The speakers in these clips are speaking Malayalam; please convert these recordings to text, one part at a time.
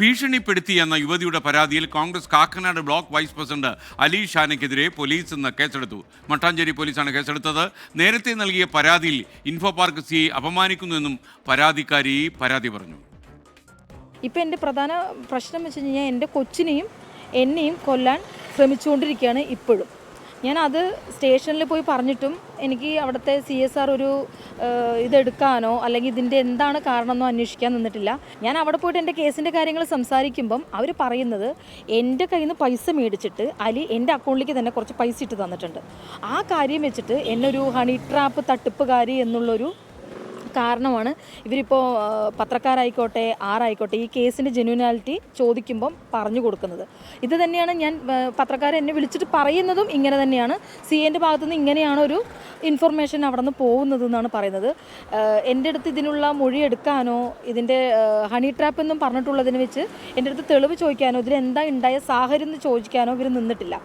ഭീഷണിപ്പെടുത്തി എന്ന യുവതിയുടെ പരാതിയിൽ Congress Kakkanad block vice president Ali ഷാനയ്ക്കെതിരെ police ഇന്ന് കേസെടുത്തു. മട്ടാഞ്ചേരി പോലീസാണ് കേസെടുത്തത്. നേരത്തെ നൽകിയ പരാതിയിൽ ഇൻഫോ പാർക്ക് സി അപമാനിക്കുന്നുവെന്നും പരാതിക്കാരി പരാതി പറഞ്ഞു. ഇപ്പം എന്റെ പ്രധാന പ്രശ്നം വെച്ച് കഴിഞ്ഞാൽ എന്റെ കൊച്ചിനെയും എന്നെയും കൊല്ലാൻ ശ്രമിച്ചുകൊണ്ടിരിക്കുകയാണ് ഇപ്പോഴും. ഞാൻ അത് സ്റ്റേഷനിൽ പോയി പറഞ്ഞിട്ടും എനിക്ക് അവിടുത്തെ സി എസ് ആർ ഒരു ഇതെടുക്കാനോ അല്ലെങ്കിൽ ഇതിന്റെ എന്താണ് കാരണമെന്നോ അന്വേഷിക്കാൻ നിന്നിട്ടില്ല. ഞാൻ അവിടെ പോയിട്ട് എന്റെ കേസിന്റെ കാര്യങ്ങൾ സംസാരിക്കുമ്പം അവർ പറയുന്നത് എന്റെ കയ്യിൽ നിന്ന് പൈസ മേടിച്ചിട്ട് അലി എന്റെ അക്കൗണ്ടിലേക്ക് തന്നെ കുറച്ച് പൈസ ഇട്ട് തന്നിട്ടുണ്ട്. ആ കാര്യം വെച്ചിട്ട് എന്നൊരു ഹണി ട്രാപ്പ് തട്ടിപ്പുകാരി എന്നുള്ളൊരു കാരണമാണ്. ഇവരിപ്പോൾ പത്രക്കാരായിക്കോട്ടെ ആറായിക്കോട്ടെ ഈ കേസിന്റെ ജെന്യൂനാലിറ്റി ചോദിക്കുമ്പം പറഞ്ഞു കൊടുക്കുന്നത്. ഇത് തന്നെയാണ് ഞാൻ പത്രക്കാരെ എന്നെ വിളിച്ചിട്ട് പറയുന്നതും ഇങ്ങനെ തന്നെയാണ്. സി എന്റെ ഭാഗത്തുനിന്ന് ഇങ്ങനെയാണ് ഒരു ഇൻഫർമേഷൻ അവിടെ നിന്ന് പോകുന്നത് എന്നാണ് പറയുന്നത് എന്റെ അടുത്ത് ഇതിനുള്ള മൊഴി എടുക്കാനോ ഇതിന്റെ ഹണി ട്രാപ്പ് എന്നും പറഞ്ഞിട്ടുള്ളതിനെ വെച്ച് എന്റെ അടുത്ത് തെളിവ് ചോദിക്കാനോ ഇതിലെന്താ ഉണ്ടായ സാഹചര്യം എന്ന് ചോദിക്കാനോ ഇവർ നിന്നിട്ടില്ല.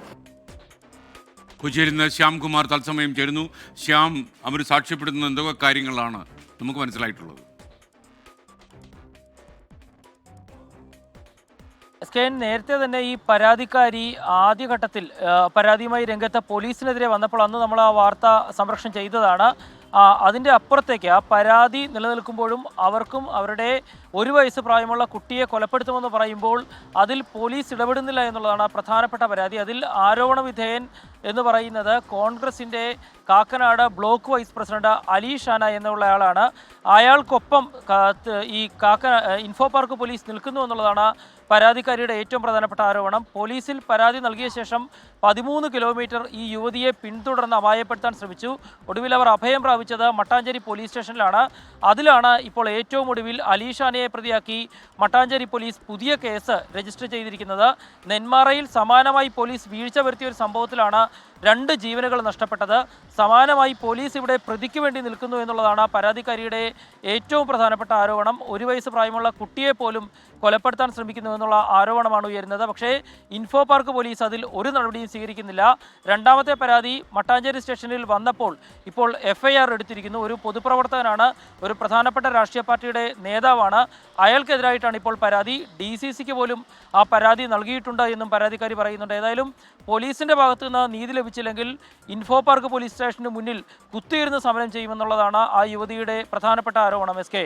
കൊച്ചിയിൽ നിന്ന് ശ്യാംകുമാർ തത്സമയം ചേരുന്നു. ശ്യാം അവർ സാക്ഷ്യപ്പെടുത്തുന്ന എന്തൊക്കെ കാര്യങ്ങളാണ്? നമുക്ക് മനസ്സിലായിട്ടുള്ളത്. നേരത്തെ തന്നെ ഈ പരാതിക്കാരി ആദ്യഘട്ടത്തിൽ പരാതിയുമായി രംഗത്ത് പോലീസിനെതിരെ വന്നപ്പോൾ അന്ന് നമ്മൾ ആ വാർത്ത സംരക്ഷണം ചെയ്തതാണ്. അതിന്റെ അപ്പുറത്തേക്ക് ആ പരാതി നിലനിൽക്കുമ്പോഴും അവർക്കും അവരുടെ ഒരു വയസ്സ് പ്രായമുള്ള കുട്ടിയെ കൊലപ്പെടുത്തുമെന്ന് പറയുമ്പോൾ അതിൽ പോലീസ് ഇടപെടുന്നില്ല എന്നുള്ളതാണ് പ്രധാനപ്പെട്ട പരാതി. അതിൽ ആരോപണ വിധേയൻ എന്ന് പറയുന്നത് കോൺഗ്രസിന്റെ Kakkanad block vice president Ali Shana എന്നുള്ളയാളാണ് അയാൾക്കൊപ്പം ഈ കാക്ക ഇൻഫോ പാർക്ക് പോലീസ് നിൽക്കുന്നു എന്നുള്ളതാണ് പരാതിക്കാരിയുടെ ഏറ്റവും പ്രധാനപ്പെട്ട ആരോപണം പോലീസിൽ പരാതി നൽകിയ ശേഷം പതിമൂന്ന് കിലോമീറ്റർ ഈ യുവതിയെ പിന്തുടർന്ന് അപായപ്പെടുത്താൻ ശ്രമിച്ചു. ഒടുവിൽ അവർ അഭയം പ്രാപിച്ചത് മട്ടാഞ്ചേരി പോലീസ് സ്റ്റേഷനിലാണ്. അതിലാണ് ഇപ്പോൾ ഏറ്റവും ഒടുവിൽ അലീഷാനയെ പ്രതിയാക്കി മട്ടാഞ്ചേരി പോലീസ് പുതിയ കേസ് രജിസ്റ്റർ ചെയ്തിരിക്കുന്നത്. നെന്മാറയിൽ സമാനമായി പോലീസ് വീഴ്ച വരുത്തിയ ഒരു സംഭവത്തിലാണ് രണ്ട് ജീവനുകൾ നഷ്ടപ്പെട്ടത് സമാനമായി പോലീസ് ഇവിടെ പ്രതിക്ക് വേണ്ടി നിൽക്കുന്നു എന്നുള്ളതാണ് പരാതിക്കാരിയുടെ ഏറ്റവും പ്രധാനപ്പെട്ട ആരോപണം. ഒരു വയസ്സ് പ്രായമുള്ള കുട്ടിയെ പോലും കൊലപ്പെടുത്താൻ ശ്രമിക്കുന്നു എന്നുള്ള ആരോപണമാണ് ഉയരുന്നത്. പക്ഷേ ഇൻഫോ പാർക്ക് പോലീസ് അതിൽ ഒരു നടപടിയും സ്വീകരിക്കുന്നില്ല. രണ്ടാമത്തെ പരാതി മട്ടാഞ്ചേരി സ്റ്റേഷനിൽ വന്നപ്പോൾ ഇപ്പോൾ എഫ്ഐആർ എടുത്തിരിക്കുന്നു. ഒരു പൊതുപ്രവർത്തകനാണ് ഒരു പ്രധാനപ്പെട്ട രാഷ്ട്രീയ പാർട്ടിയുടെ നേതാവാണ്. അയാൾക്കെതിരായിട്ടാണ് ഇപ്പോൾ പരാതി. ഡി സി സിക്ക് പോലും ആ പരാതി നൽകിയിട്ടുണ്ട് എന്നും പരാതിക്കാരി പറയുന്നുണ്ട്. ഏതായാലും പോലീസിന്റെ ഭാഗത്തു നിന്ന് നീതി ലഭിച്ചില്ലെങ്കിൽ ഇൻഫോ പാർക്ക് പോലീസ് സ്റ്റേഷന് മുന്നിൽ കുത്തിയിരുന്ന് സമരം ചെയ്യുമെന്നുള്ളതാണ് ആ യുവതിയുടെ പ്രധാനപ്പെട്ട ആരോപണം എസ് കെ